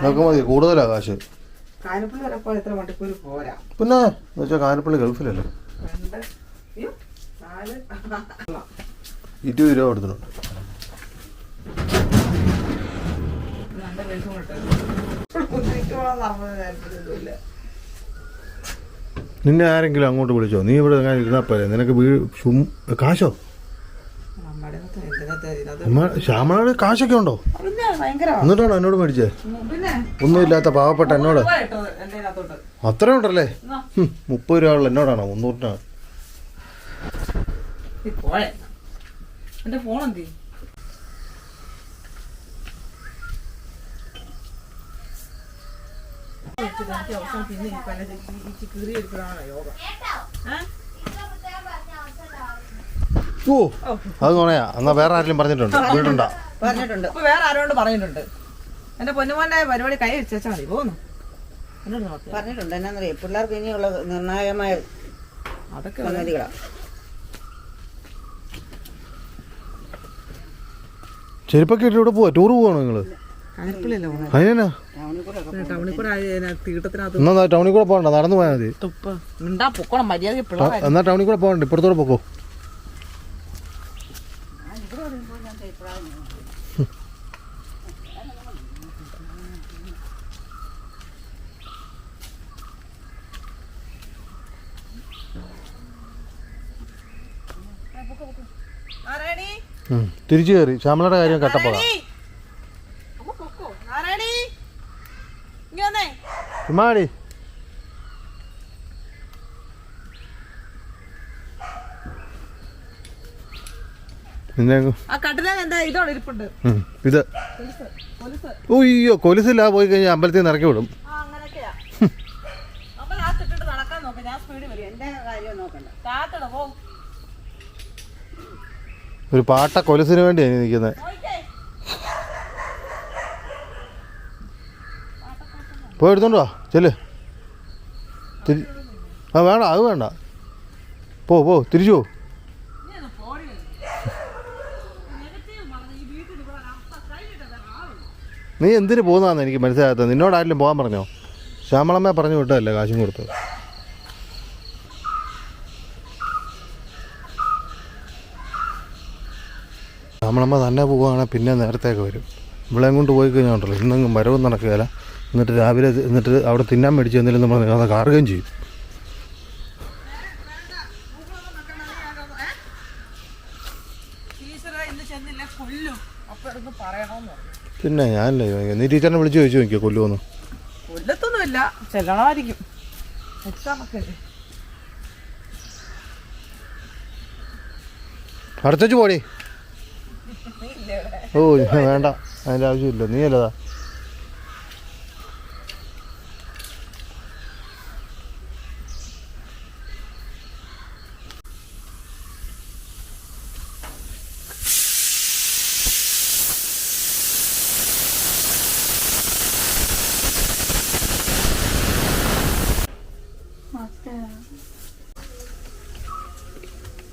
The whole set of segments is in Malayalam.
ഇതൊക്കെ മതി കൂടുതലാ കാശ്. പിന്നെ വെച്ചാൽ കാനപ്പള്ളി ഗൾഫിലല്ലേ? ഇരുപത് രൂപ കൊടുത്തിട്ടുണ്ട്. രണ്ട് നിന്നെ ആരെങ്കിലും അങ്ങോട്ട് വിളിച്ചോ? നീ ഇവിടെ അങ്ങനെ ഇരുന്നാ പോരെ. നിനക്ക് വീ ചും കാശോ? ശ്യാമളോട് ശ്യാമളയുടെ കാശൊക്കെ ഉണ്ടോ? എന്നിട്ടാണോ എന്നോട് മേടിച്ചേ? ഒന്നുമില്ലാത്ത പാവപ്പെട്ട എന്നോട്. അത്ര ഉണ്ടല്ലേ? മുപ്പത് രൂപ ഉള്ള എന്നോടാണോ? മുന്നൂറിനാണ്. ഫോൺ പോയെ എന്റെ ഫോൺ അവസാനം പിന്നെ ഈ പല കീറി എടുക്കലാണ് യോഗ ഓ അത് നോണയാ. എന്നാ വേറെ ആരെങ്കിലും പറഞ്ഞിട്ടുണ്ട്. വീടുണ്ടാ. പറഞ്ഞിട്ടുണ്ട്. ഇപ്പൊ വേറെ ആരോട് പറഞ്ഞിട്ടുണ്ട്. എന്റെ പൊന്നുമോന്റെ പരിപാടി കൈ വെച്ചാൽ മതി. പോന്നു. പറഞ്ഞിട്ടുണ്ട്. എന്നാന്നറിയ? പിള്ളേർക്ക് ഇനിയുള്ള നിർണായകമായ അതൊക്കെ സംഗതികളാണ് ചെരുപ്പൊക്കെ ഇട്ടിട്ട് ഇവിടെ പോവാ. ടൂർ പോവാണോ നിങ്ങൾ? ടൗണിൽ കൂടെ തീട്ടത്തിനകത്ത് എന്നാ ടൗണിൽ കൂടെ പോകണ്ട നടന്നു പോയാൽ മതി. മിണ്ടാ പൊക്കണം മര്യാദ എന്നാ ടൗണിൽ കൂടെ പോകണ്ട ഇപ്പുറത്തോടെ പോക്കോ. തിരിച്ചു കയറി. ശ്യാമളയുടെ കാര്യം കട്ടപ്പക നാരായണി ഇങ്ങ വന്നേ ഇമാടി ഇത് ഓയ്യോ കൊലുസില്ല പോയി കഴിഞ്ഞാൽ അമ്പലത്തിൽ നിന്ന് ഇറക്കി വിടും ഒരു പാട്ട കൊലുസിന് വേണ്ടിയാണ് നിൽക്കുന്നത് പോയി എടുത്തോണ്ട് ചെല്ല്. തിരി ആ വേണ്ട അത് വേണ്ട. പോ പോ തിരിച്ചു പോ. നീ എന്തിനു പോകുന്നതാന്ന് എനിക്ക് മനസ്സിലാകാത്തത് നിന്നോട് പോകാൻ പറഞ്ഞോ? ശ്യാമളമ്മ പറഞ്ഞു വിട്ടതല്ലേ കാശും കൊടുത്തത് ശ്യാമളമ്മ തന്നെ പോവുകയാണെങ്കിൽ പിന്നെ നേരത്തേക്ക് വരും. ഇവളെയും കൊണ്ട് പോയി കഴിഞ്ഞാൽ ഉണ്ടല്ലോ ഇന്നെങ്കിലും വരവും നടക്കുകയില്ല എന്നിട്ട് രാവിലെ എന്നിട്ട് അവിടെ തിന്നാൻ മേടിച്ച് എന്തെങ്കിലും നമ്മൾ അത് കാറുകയും ചെയ്യും. ഇന്ന് പിന്നെ ഞാനല്ലേ. നീ ടീച്ചറിനെ വിളിച്ച് ചോദിച്ചു നോക്കിയോ കൊല്ലുമെന്ന് കൊല്ലത്തൊന്നുമില്ല. ചെല്ലണമായിരിക്കും. എക്സാം ഒക്കെ. അല്ലേ പോടി. ഓ വേണ്ട. അതിന്റെ ആവശ്യമില്ല. നീ അല്ലതാ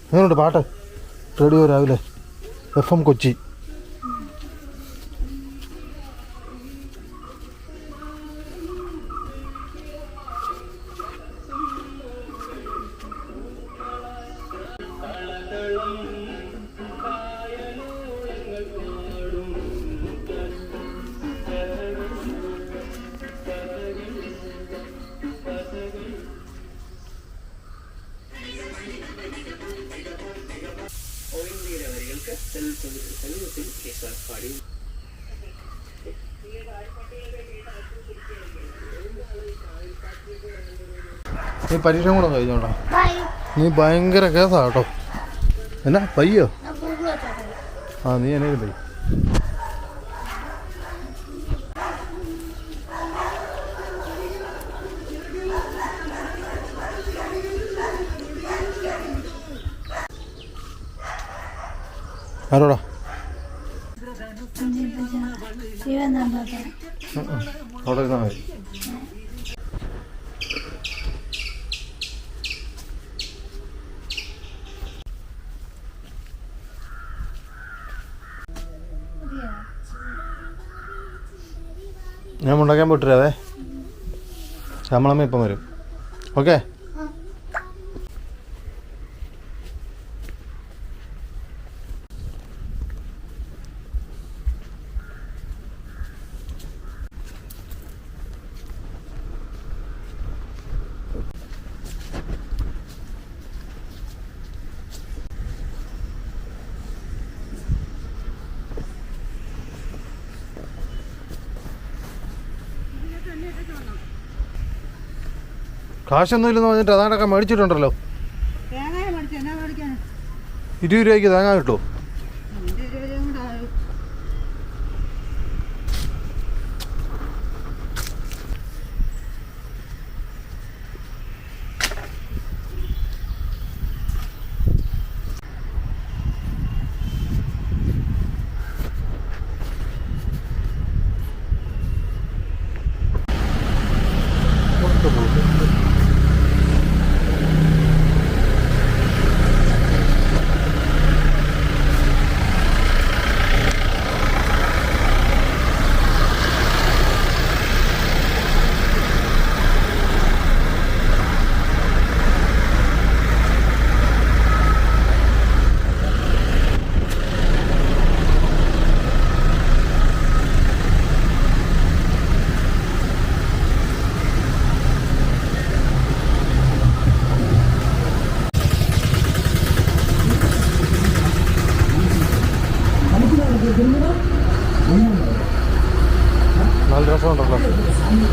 എങ്ങനെയുണ്ട് പാട്ട്? റേഡിയോ രാവിലെ. F M Kochi. നീ പരീക്ഷ കൂടെ കഴിഞ്ഞോടാ നീ ഭയങ്കര കേസാട്ടോ കേട്ടോ. എന്നാ പയ്യോ? ആ നീ എന്നെ പയ്യ ആരോടാ അവിടെ ഇരുന്നാ മതി ഞാൻ ഉണ്ടാക്കാൻ പോയിട്ടിരാവേ ശ്യാമളമ്മ ഇപ്പം വരും. ഓക്കെ? കാശൊന്നും ഇല്ലെന്ന് പറഞ്ഞിട്ട് അതാണ്ടൊക്കെ മേടിച്ചിട്ടുണ്ടല്ലോ. ഇരുപത് രൂപയ്ക്ക് തേങ്ങ കിട്ടുമോ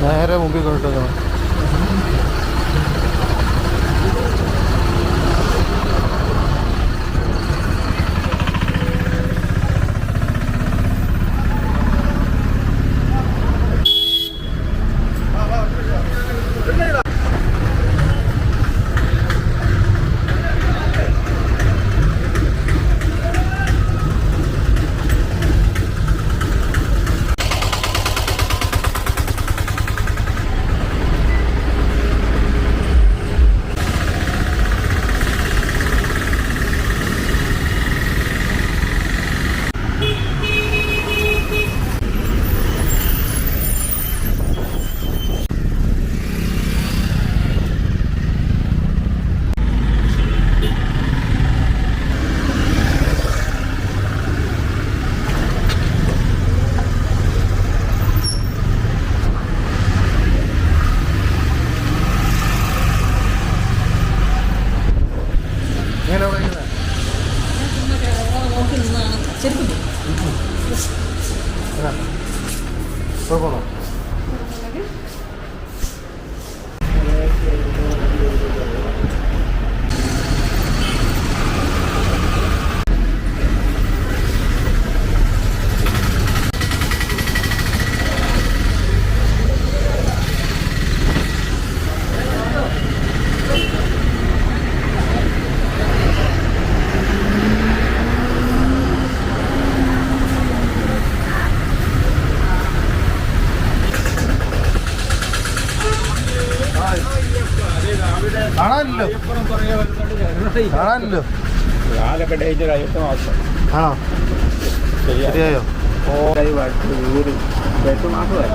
Let കാണാനില്ലോ കാലൊക്കെ ഡേഞ്ചറായി എട്ട് മാസം. ആണോ? ശരിയായോ? ഓ എട്ട് മാസമായി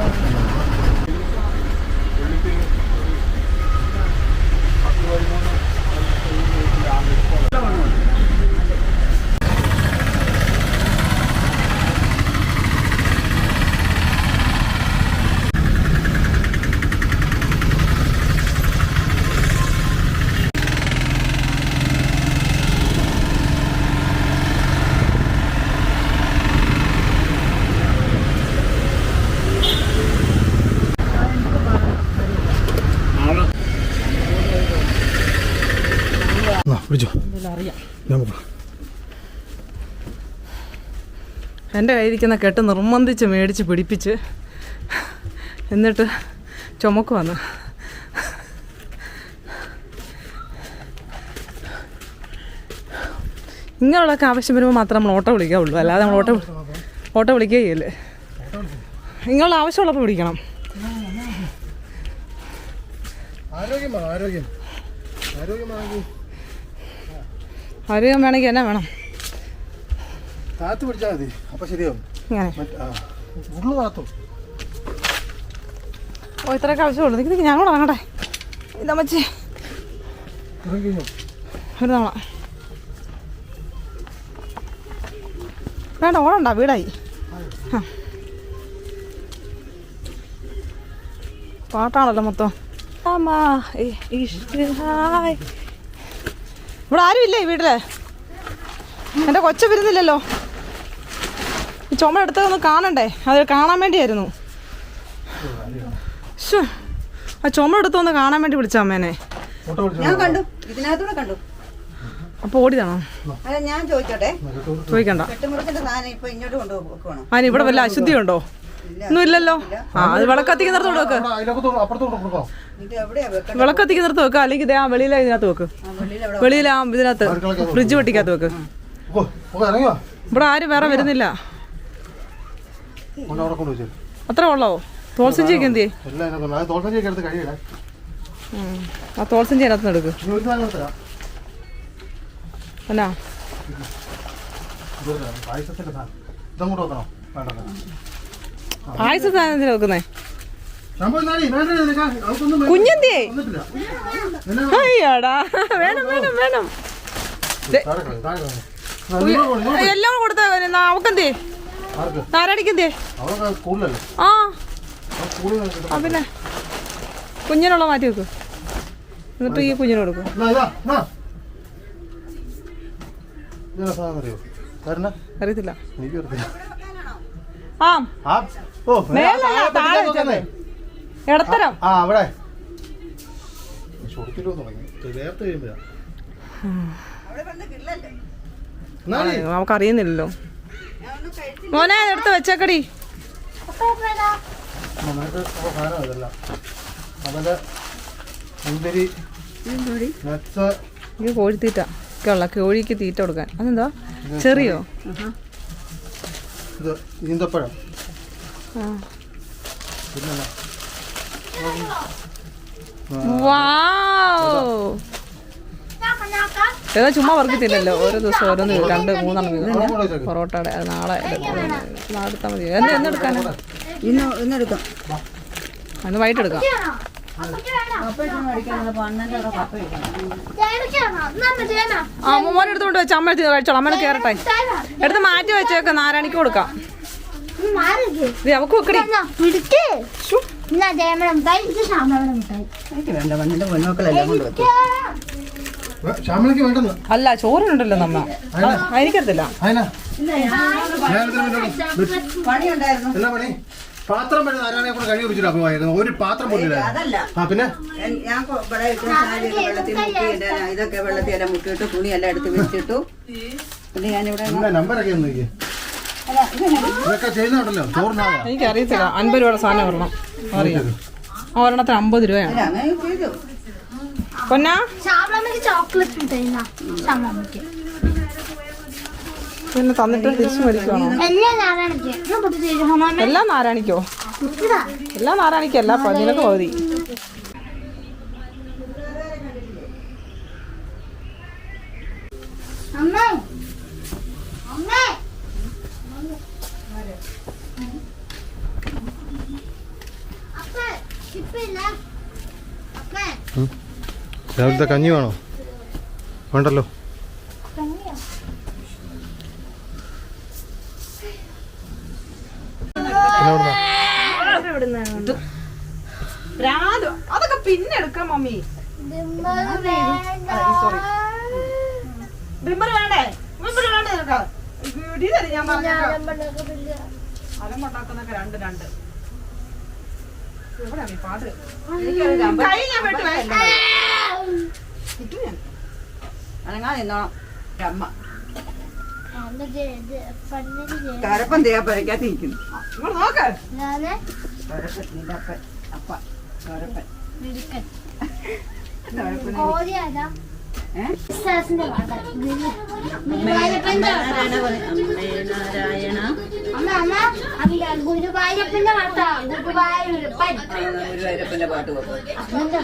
എന്റെ കയ്യിരിക്കുന്ന കെട്ട് നിർബന്ധിച്ച് മേടിച്ച് പിടിപ്പിച്ച് എന്നിട്ട് ചുമക്ക് വന്നു. ഇങ്ങനെയുള്ളതൊക്കെ ആവശ്യം വരുമ്പോൾ മാത്രം നമ്മൾ ഓട്ടോ വിളിക്കാവുള്ളൂ. അല്ലാതെ നമ്മൾ ഓട്ടോ ഓട്ടോ വിളിക്കുകയല്ലേ? ഇങ്ങനെയുള്ള ആവശ്യമുള്ളപ്പോൾ വിളിക്കണം ആരോഗ്യം വേണമെങ്കിൽ എന്നാ വേണം? താത്ത് പിടിച്ചാൽ മതി. അപ്പൊ ശരിയാവും. ഉള്ളു താത്തും? ഓ ഇത്രയൊക്കെ ആവശ്യമുള്ളൂ. നിൽക്കി ഞാൻ കൂടെ ഇറങ്ങട്ടെ. ഒരു തവണ. വേണ്ട ഓടണ്ട വീടായി. ആ. പാട്ടാണല്ലോ മൊത്തം. ഇവിടെ ആരും ഇല്ലേ വീട്ടിൽ? എന്റെ കൊച്ചു വരുന്നില്ലല്ലോ. ചുമ എടുത്തതൊന്ന് കാണണ്ടേ? അത് കാണാൻ വേണ്ടിയായിരുന്നു. ആ ചുമ എടുത്തൊന്ന് കാണാൻ വേണ്ടി വിളിച്ച അമ്മേനെ. അപ്പൊ ഞാൻ കണ്ടു. ഇതിനകത്തൂടെ കണ്ടു. അപ്പോൾ ഓടിയതാണോ അല്ല ഞാൻ ചോദിച്ചോട്ടെ? ചോദിക്കണ്ട. വെട്ടുമുറത്തിന്റെ സാധനം ഇപ്പൊ ഇങ്ങോട്ട് കൊണ്ടുപോകണം അതിന് ഇവിടെ വല്ല അശുദ്ധി ഉണ്ടോ? ഒന്നും ഇല്ലല്ലോ. ആ അത് വിളക്കത്തിക്കുന്നിടത്ത് വെക്ക്. വിളക്കത്തിക്ക് നിർത്തി എവിടെയാ വെക്കണ്ടത് വിളക്കത്തിക്കുന്നിടത്ത് വെക്ക്. അല്ലെങ്കിൽ ഇതേ ആ വെളിയിലെ ഇതിനകത്ത് വെക്ക്. ആ വെളിയിൽ എവിടെ വെളിയിൽ ആ ഇതിനകത്ത് ഫ്രിഡ്ജ് പെട്ടിക്കകത്ത് വെക്ക്. ഇവിടെ ആരും വേറെ വരുന്നില്ല ഒന്ന് അവിടെ കൊണ്ട് വെച്ചു അത്ര ഉള്ളോ തോൾസഞ്ചിയൊക്കെ എടുത്ത് ആ തോൾസഞ്ചി അതിനകത്ത് എടുക്ക് എന്നാ ഇത് തരാം. പായസത്തിന്റെ സാധനം. ഇതങ്ങോട്ട് വെക്കണം? വേണ്ട വേണ്ട. പായസ വെക്കുന്നേ. കുഞ്ഞെന്തിയേ? അയ്യാടാ. വേണം വേണം വേണം. എല്ലാം കൊടുത്ത അവക്കെന്തേ ആ. പിന്നെ. കുഞ്ഞിനുള്ള മാറ്റി വെക്ക്. എന്നിട്ട് ഈ കുഞ്ഞിന് കൊടുക്കും? അറിയത്തില്ല. ആ. ഇടത്തരം ആ അവിടെ. ചൊറിച്ചിലോ മോനെ എടുത്ത് വെച്ചേക്കടി. ഉള്ള ഇത് കോഴിത്തീറ്റ ഒക്കെയുള്ള കോഴിക്ക് തീറ്റ കൊടുക്കാൻ. അതെന്താ? ചെറിയോ? ഇത് ഈന്തപ്പഴം. ആ. എന്നാ? ഏതാ ചുമ്മാ വർക്കിത്തില്ലല്ലോ ഓരോ ദിവസം ഓരോന്ന് രണ്ട് മൂന്നെണ്ണം വീതം. പൊറോട്ടയുടെ നാളെ നാളെ എടുത്താൽ മതി. എന്ത് എന്നെടുക്കാനാ ഇന്ന് ഇന്നെടുക്കാം അന്ന് വൈകിട്ട് എടുക്കാം. ആ മോനെ എടുത്തോണ്ട് വെച്ചാൽ അമ്മ എടുത്ത് കഴിച്ചോളാം. അമ്മ കയറട്ടെ എടുത്ത് മാറ്റി വെച്ചേക്ക്. നാരായണിക്ക് കൊടുക്കാം. ഇത് അവക്ക് വെക്കടി. വേണ്ട വന്നിട്ട് പൊന്നോക്കളെല്ലാം കൊണ്ട് വെക്കും. വേണ്ടെന്ന് അല്ല ചോറിനുണ്ടല്ലോ നമ്മ. എനിക്കറിയത്തില്ല എന്നാ പണി? പാത്രം കൂടെ കഴുകി വെച്ചിട്ട് ഒരു പാത്രം അതല്ല. ആ പിന്നെ? ഞാൻ വെള്ളത്തിൽ മുക്കിയിട്ട് ഇതൊക്കെ വെള്ളത്തിൽ എല്ലാം മുക്കിയിട്ട് തുണിയെല്ലാം എടുത്ത് വെച്ചിട്ടു. പിന്നെ ഞാനിവിടെ നമ്പറൊക്കെ ഒന്ന് നോക്കിയേ. ഇതൊക്കെ ചെയ്യുന്നുണ്ടല്ലോ ചോറിനാവാ എനിക്കറിയത്തില്ല. അൻപത് രൂപയുടെ സാധനം ഒരെണ്ണം. അറിയാം. ഒരെണ്ണത്തിന് അമ്പത് രൂപയാണ്. പൊന്നാ? ശ്യാമളമ്മക്ക് ചോക്ലേറ്റ് തരുന്ന ശ്യാമളമ്മക്ക് പിന്നെ തന്നിട്ട് തിരിച്ചു മേടിക്കുവാണോ? എല്ലാ നാരായണിക്കോ. എല്ലാം നാരായണിക്കല്ല നിനക്ക് പകുതി രാവിലത്തെ കഞ്ഞി വേണോ? വേണ്ടല്ലോ? അതൊക്കെ പിന്നെ എടുക്കാം മമ്മി. വേണ്ടേ? വേണ്ടേ നിനക്ക്? ഞാൻ പറഞ്ഞേക്കാം. അലമ്പുണ്ടാക്കുന്നൊക്കെ രണ്ട് രണ്ട് എവിടെയാ നീ പാട്ട് കൈ ഞാൻ വെട്ടുവേ അനങ്ങാ നിന്നോണം. അമ്മ കരപ്പം തേപ്പരയ്ക്കകത്ത് ഇരിക്കുന്നു. നോക്ക്. നിന്റെ അപ്പൻ അപ്പ കരപ്പൻ. നാരായണ ഗുരുവായൂരപ്പന്റെ പാട്ടാ ഗുരുവായൂരപ്പൻ. ഗുരുവായൂരപ്പന്റെ പാട്ട് എന്ത്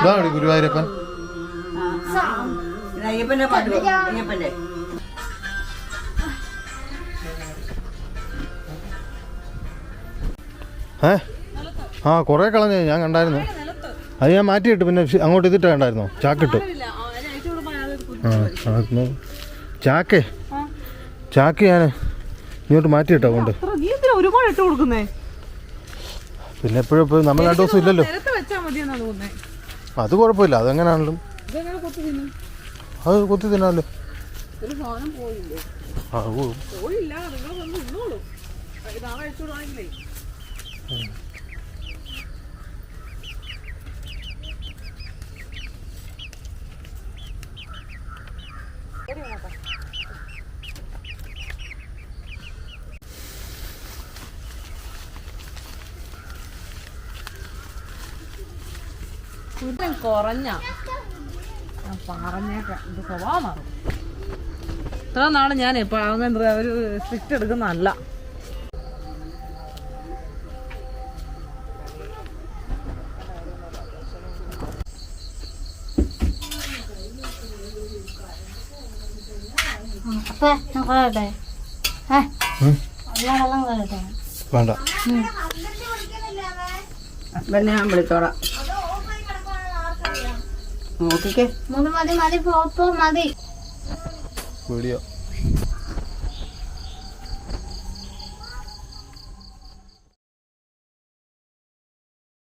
ഇതാണ് ഗുരുവായൂരപ്പൻ അയ്യപ്പന്റെ പാട്ട് പാടും. അയ്യപ്പന്റെ. ഏ? ആ കുറേ കളഞ്ഞു ഞാൻ കണ്ടായിരുന്നു. അത് ഞാൻ മാറ്റിയിട്ട് പിന്നെ അങ്ങോട്ട് ഇതിട്ട് കണ്ടായിരുന്നോ? ചാക്കിട്ടു. ആ ചാക്കേ. ചാക്ക് ഞാൻ ഇങ്ങോട്ട് മാറ്റിയിട്ടോ കൊണ്ട് ഒരുപാട് ഇട്ട് കൊടുക്കുന്നേ? പിന്നെ എപ്പോഴും ഇപ്പോൾ നമ്മൾ രണ്ടു ദിവസം ഇല്ലല്ലോ. അത് കുഴപ്പമില്ല അതെങ്ങനെയാണെങ്കിലും അത് കൊത്തി തിന്നാലോ. ആ ഓ കുറ്റം കുറഞ്ഞ. പറഞ്ഞേക്കാം. ഇത് സ്വഭാവമാണ് ഇത്ര നാൾ ഞാൻ ഇപ്പൊ അങ്ങനെ ഒരു സ്ട്രിക്റ്റ് എടുക്കുന്നതല്ല. വേണ്ട. പിന്നെ ഞാൻ വിളിച്ചോളാം. നോക്കിക്കേ. മതി മതി മതി പോ പോ മതി. വീഡിയോ.